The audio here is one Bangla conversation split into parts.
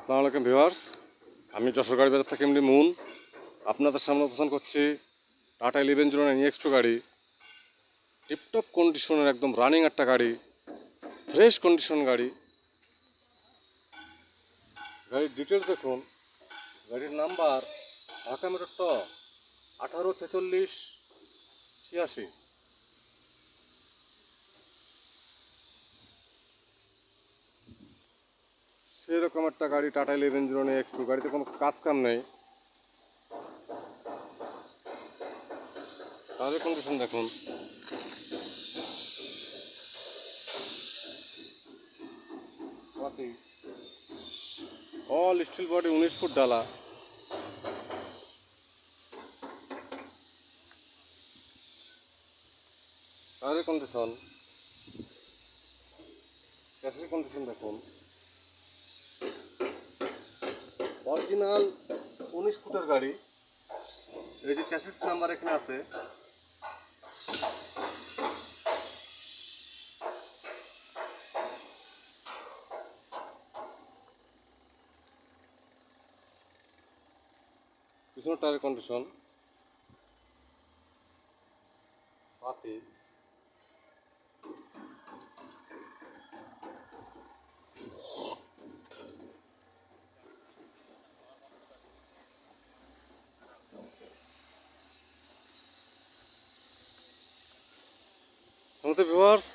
আসসালামু আলাইকুম আমি যশোর গাড়ি বাজার থেকে এমনি মুন। আপনাদের সামনে উপস্থান করছি Tata eleven zero nine X two গাড়ি। টিপটপ কন্ডিশনের একদম রানিং একটা গাড়ি। ফ্রেশ কন্ডিশন গাড়ি। গাড়ির ডিটেলস দেখুন। গাড়ির নাম্বার ঢাকা মেট্রো ট আঠারো ছেচল্লিশ, ছিয়াশি। সেরকম একটা গাড়ি টাটা ইলেভেন জিরো নেই একটু গাড়িতে কোনো কাজ কাম নেই। তাহলে কন্ডিশন দেখুন। অল স্টিল বডি উনিশ ফুট ডালা। টায়ারের কন্ডিশন কন্ডিশন দেখুন। অরিজিনাল উনিশ ফুটের গাড়ি। এই যে চ্যাসিস নাম্বার এখানে আছে। টায়ারের কন্ডিশন পাতি আমাদের ভিউয়ার্স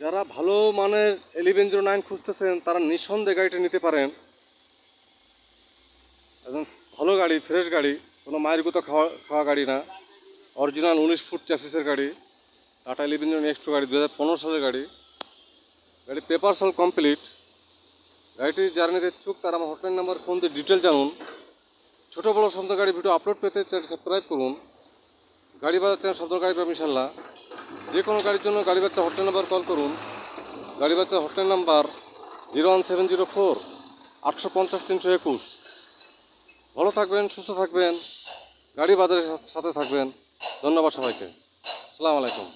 যারা ভালো মানের এলিভেন জিরো নাইন খুঁজতেছেন, তারা নিঃসন্দেহে গাড়িটা নিতে পারেন। একদম ভালো গাড়ি ফ্রেশ গাড়ি, কোনো মায়ের গুতো খাওয়া খাওয়া গাড়ি না। অরিজিনাল উনিশ ফুট চ্যাসিসের গাড়ি টাটা ইলেভেন জিরো নেক্সট গাড়ি দু হাজার পনেরো সালের গাড়ি। গাড়ি পেপার সল কমপ্লিট গাড়িটি যারা নিতে ইচ্ছুক তারা আমার হটলাইন নাম্বার ফোন দিয়ে ডিটেল জানুন। ছোটো বড়ো শব্দ গাড়ি ভিডিও আপলোড পেতে চ্যানেল সাবস্ক্রাইব করুন। গাড়ি বাজার সদর গাড়ি পাবেন ইনশাল্লাহ যে কোনো গাড়ির জন্য গাড়ি বাচ্চা হটলাইন নাম্বার কল করুন। গাড়ি বাচ্চা hotline number zero one seven zero four আটশো পঞ্চাশ তিনশো একুশ। ভালো থাকবেন, সুস্থ থাকবেন। গাড়ি বাজারের সাথে থাকবেন। ধন্যবাদ সবাইকে। সালাম আলাইকুম।